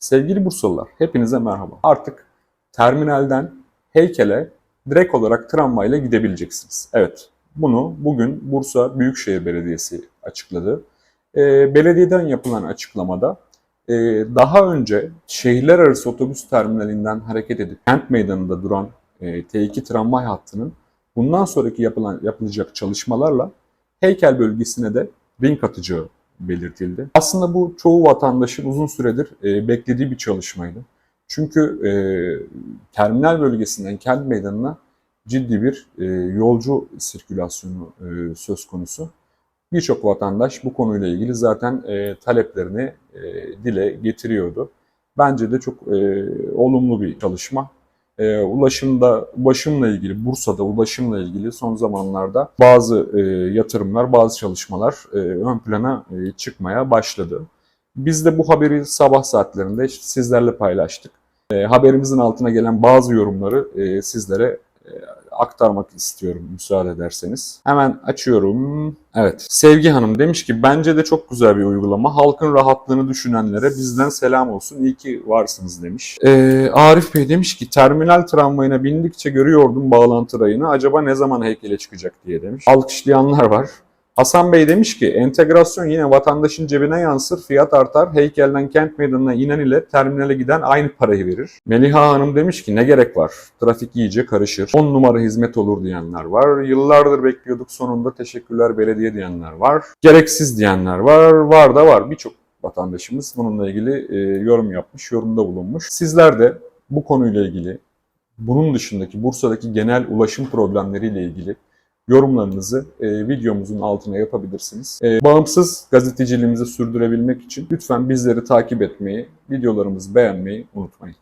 Sevgili Bursalılar, hepinize merhaba. Artık terminalden heykele direkt olarak tramvayla gidebileceksiniz. Evet, bunu bugün Bursa Büyükşehir Belediyesi açıkladı. Ee, belediyeden yapılan açıklamada e, daha önce şehirler arası otobüs terminalinden hareket edip kent meydanında duran e, T2 tramvay hattının bundan sonraki yapılan yapılacak çalışmalarla heykel bölgesine de ring atacağı belirtildi. Aslında bu çoğu vatandaşın uzun süredir e, beklediği bir çalışmaydı. Çünkü e, terminal bölgesinden kent meydanına ciddi bir e, yolcu sirkülasyonu e, söz konusu. Birçok vatandaş bu konuyla ilgili zaten e, taleplerini e, dile getiriyordu. Bence de çok e, olumlu bir çalışma. E, ulaşımda, ulaşımla ilgili, Bursa'da ulaşımla ilgili son zamanlarda bazı e, yatırımlar, bazı çalışmalar e, ön plana e, çıkmaya başladı. Biz de bu haberi sabah saatlerinde sizlerle paylaştık. E, haberimizin altına gelen bazı yorumları e, sizlere aktarmak istiyorum müsaade ederseniz. Hemen açıyorum. Evet. Sevgi Hanım demiş ki bence de çok güzel bir uygulama. Halkın rahatlığını düşünenlere bizden selam olsun. İyi ki varsınız demiş. Ee, Arif Bey demiş ki terminal tramvayına bindikçe görüyordum bağlantı rayını. Acaba ne zaman heykele çıkacak diye demiş. Alkışlayanlar var. Hasan Bey demiş ki entegrasyon yine vatandaşın cebine yansır, fiyat artar, heykelden kent meydanına inen ile terminale giden aynı parayı verir. Meliha Hanım demiş ki ne gerek var, trafik iyice karışır, 10 numara hizmet olur diyenler var, yıllardır bekliyorduk sonunda teşekkürler belediye diyenler var, gereksiz diyenler var, var da var. Birçok vatandaşımız bununla ilgili e, yorum yapmış, yorumda bulunmuş. Sizler de bu konuyla ilgili, bunun dışındaki Bursa'daki genel ulaşım problemleriyle ilgili yorumlarınızı e, videomuzun altına yapabilirsiniz. E, bağımsız gazeteciliğimizi sürdürebilmek için lütfen bizleri takip etmeyi, videolarımızı beğenmeyi unutmayın.